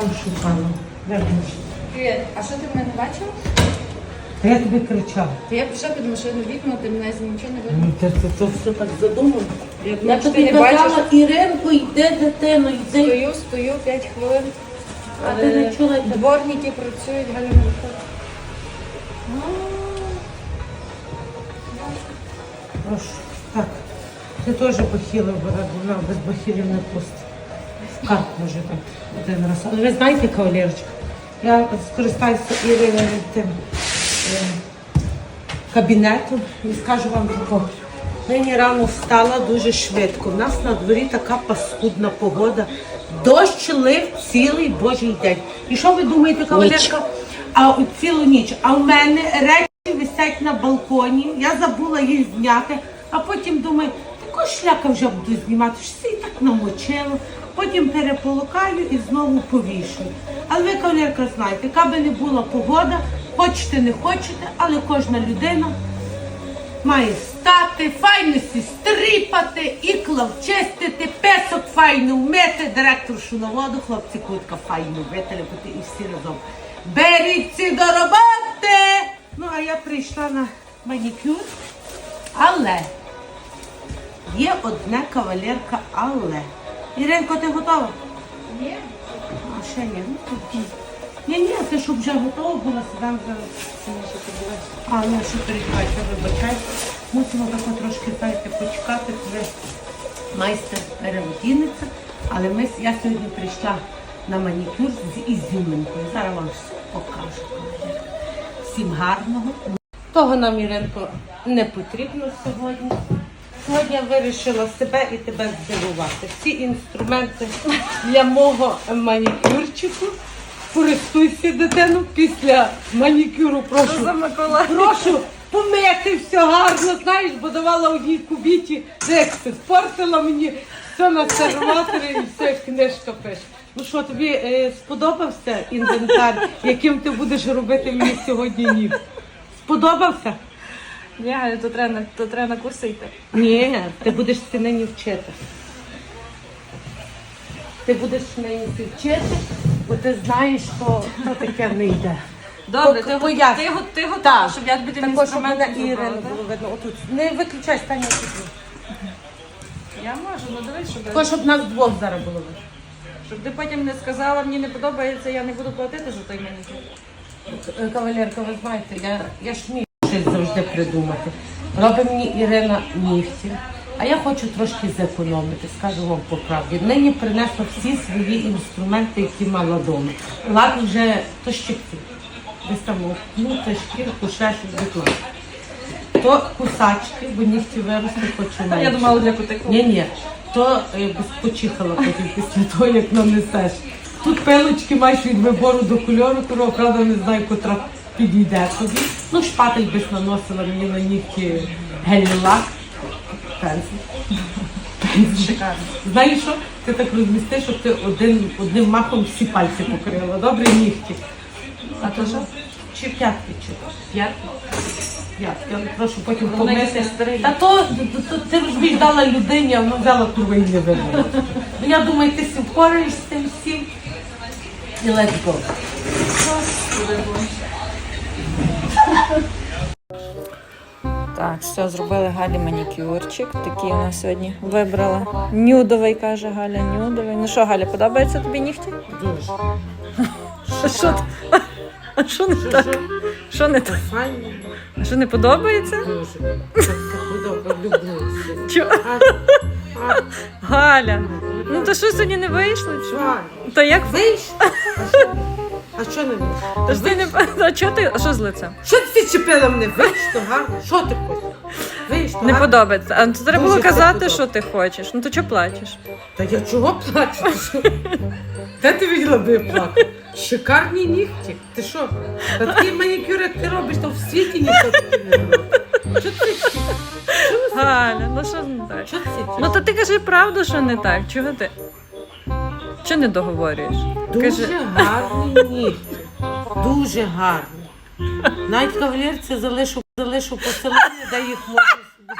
Там шукала. Вернеш. Привіт, а що ти мене не бачив? Та я тобі кричав. Та я прийшла під машину вікно, ти мене з нічого не видно. Ну, це, це все так задумано. Я Я тобі казала, Іринко, йди, дитино, йди. Стою, стою 5 хвилин. А ти не чула, Дворники працюють, Галя не виходить. Прошу. Так. Ти теж бахіли бере, бо без бахілів не пустить. Карт може так один раз. Але ви знаєте, кавалерочка, я скористаюся Іриною тим е, кабінетом і скажу вам такого. Нині рано встала дуже швидко. У нас на дворі така паскудна погода. Дощ лив цілий божий день. І що ви думаєте, кавалерка? А цілу ніч. А в мене речі висять на балконі. Я забула їх зняти, а потім думаю, такого шляка вже буду знімати, що все і так намочило. Потім переполукаю і знову повішую. Але ви, кавалерка, знаєте, яка би не була погода, хочете, не хочете, але кожна людина має стати, файно стріпати, ікла вчистити, песок файно вмити, директоршу на воду, хлопці кутка файно вителепити і всі разом. Беріться до роботи! Ну, а я прийшла на манікюр, але є одне кавалерка, але. Іринко, ти готова? Ні. А ще ні. Ну, тоді. Ні, ні, ти щоб вже готова була, сідам зараз. А, ну що переживайте, вибачайте. Мусимо тако трошки, знаєте, почекати, коли майстер переодінеться. Але ми, я сьогодні прийшла на манікюр з ізюминкою. Зараз вам покажу. Всім гарного. Того нам, Іринко, не потрібно сьогодні. Сьогодні я вирішила себе і тебе здивувати. Всі інструменти для мого манікюрчику. Користуйся дитину після манікюру. Прошу, за Микола? прошу помити все гарно, знаєш, бо давала одній кубіті, де спортила мені все на серваторі і все книжка пише. Ну що, тобі е, сподобався інвентар, яким ти будеш робити мені сьогодні ніг? Сподобався? Ні, то треба, то треба на курси йти. Ні, ти будеш це нині вчити. Ти будеш нині вчити, бо ти знаєш, що то таке не йде. Добре, ти, го- поясню. ти, ти готова, Так. щоб я тобі Також, інструментом мене Ірина було видно. Отут. Не виключай, стань тут. Я можу, ну дивись, щоб, Також, щоб нас двох зараз було видно. щоб ти потім не сказала, мені не подобається, я не буду платити за той манікюр. Е, Кавалерка, ви знаєте, я, я ж вмію щось завжди придумати. Робить мені Ірина нігті, а я хочу трошки зекономити, скажу вам по правді. Нині принесла всі свої інструменти, які мала вдома. Лак вже то щипці. Десь там ну, це шкірку, ще щось виклад. То кусачки, бо нігті вирости менше. Я думала для котику. Ні, ні, то е, без почихала потім після того, як нанесеш. Тут пилочки маєш від вибору до кольору, которого, правда, не знаю, котра підійде тобі. Ну, шпатель без наносила мені на нігті гель-лак. Пензлик. Пензлик. Шикарно. Знаєш що? Ти так розмістиш, щоб ти один, одним махом всі пальці покрила. Добре, нігті. А то що? Чи п'ятки, чи п'ятки? П'ятки, але прошу потім помити. Та то, то, то ти розумієш, дала людині, а вона взяла курва і не вибрала. Ну я думаю, ти сі впораєш з тим всім. І let's go. Так, все, зробили Галі манікюрчик. Такий у нас сьогодні вибрала. Нюдовий, каже Галя, нюдовий. Ну що, Галя, подобається тобі нігті? Дуже. А що, ти- а що не так? Що не так? Файно. А що не подобається? Дуже. Чо? А, а, Галя, ну то що сьогодні не вийшло? Файно. То як Вийш? А що? А що не? Та ж ти не а чого ти? А що з лицем? Що ти чіпила мене? Вийш, то гарно. Що ти хочеш? Вийш, то Не гарно. подобається. А то треба було казати, подобається. що ти хочеш. Ну то чого плачеш? Та я чого плачу? Ти що? Де ти виділа би я плакала? Шикарні нігті. Ти що? Та такий манікюр, як ти робиш, то в світі ніхто такий не робить. Що ти? Галя, ну що не так? Що ти? Ну то ти кажи правду, що не так. Чого ти? Чого не договорюєш? Дуже гарні нігті. Дуже гарні. Навіть кавалерці залишу, залишу посилання, де їх можна собі.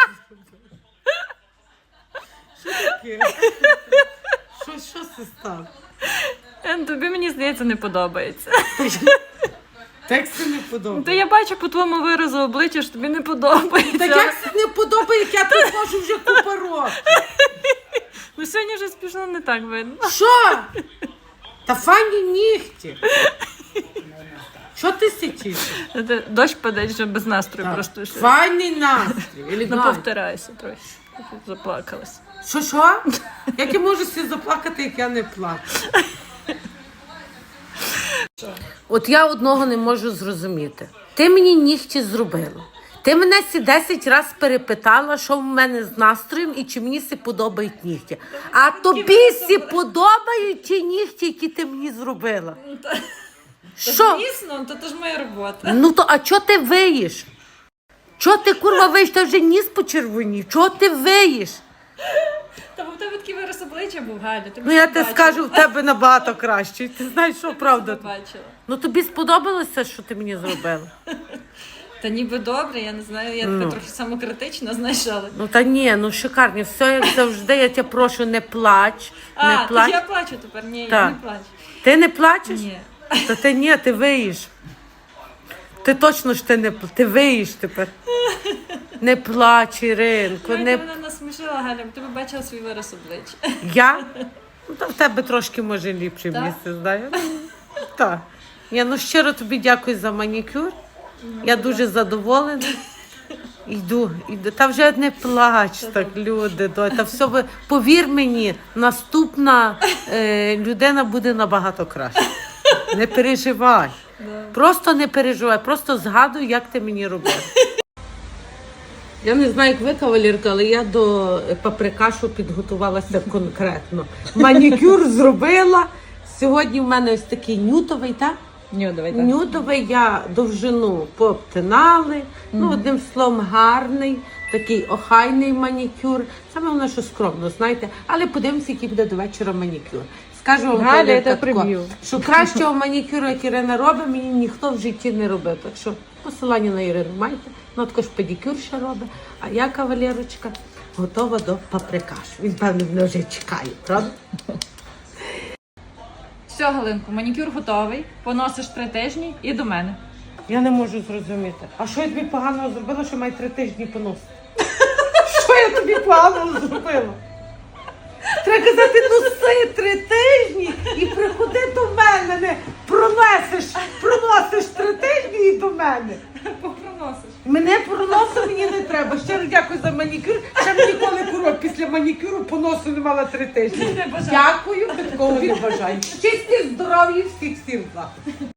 Що таке? Що, що це стало? Тобі мені здається не подобається. Тексти не Та подобається. я бачу по твоєму виразу обличчя, що тобі не подобається. Та як це не подобається, я тут можу вже купа років. Ну сьогодні вже спішно не так видно. Що? Та фані нігті. Що ти сичиш? Це Дощ паде, що без настрою просто ще. Файний настрій. Ну, елегантний. повтирайся трохи. Заплакалась. Що що? Як я можу себе заплакати, як я не плачу? От я одного не можу зрозуміти. Ти мені нігті зробила. Ти мене сі 10 разів перепитала, що в мене з настроєм і чи мені сі подобають нігті. А тобі сі подобають ті нігті, які ти мені зробила. Що? Звісно, то, то ж моя робота. Ну то а чого ти виїш? Чого ти курва виїш? Ти вже ніс почервонів. Чого ти виїш? Та бо в тебе такий вираз обличчя був, Галя. Ти Ну я тебе скажу, в тебе набагато краще. Ти знаєш, що правда. Бачила. Ну тобі сподобалося, що ти мені зробила? Та ніби добре, я не знаю, я така трохи самокритична, знаєш, але. Ну та ні, ну шикарні, все як завжди. Я тебе прошу, не плач. А, не плач. я плачу тепер. Ні, я Так. не плачу. Ти не плачеш? Ні. Та ти ні, ти виїш. Ти точно ж ти не пл- ти виїш тепер. Не плач, Іринко, Ой, не мене насмішила, Галя, бо ти б бачила свій вираз обличчя. Я? Ну, та в тебе трошки може ліпше Так? місце, знаю. Так. Я ну щиро тобі дякую за манікюр. Я дуже задоволена. Йду, йду. Та вже не плач так, люди. Та все ви повір мені, наступна е, людина буде набагато краще. Не переживай. Просто не переживай, просто згадуй, як ти мені робила. Я не знаю, як ви, кавалерка, але я до паприкашу підготувалася конкретно. Манікюр зробила. Сьогодні в мене ось такий нютовий, так? Ні, давай Нюдовий я довжину пообтинали. Ну, одним словом, гарний, такий охайний манікюр. Саме головне, що скромно, знаєте. Але подивимося, який буде до вечора манікюр. Скажу вам, Галя, приб'ю. що кращого манікюру, як Ірина робить, мені ніхто в житті не робив. Так що посилання на Ірину маєте. Ну, також педикюр ще робить. А я, кавалерочка, готова до паприкашу. Він, певно, мене вже чекає, правда? Все, Галинку, манікюр готовий. Поносиш три тижні і до мене. Я не можу зрозуміти. А що я тобі поганого зробила, що має три тижні поносити? Що я тобі поганого зробила? Треба казати, носи три тижні і приходи до мене. Не пронесеш, проносиш три тижні і до мене. Мене проносу мені не треба. Щиро дякую за манікюр. Ще б ніколи курок після манікюру поносу не мала три тижні. Дякую, такого не бажаю. Чисті здоров'я всіх благ.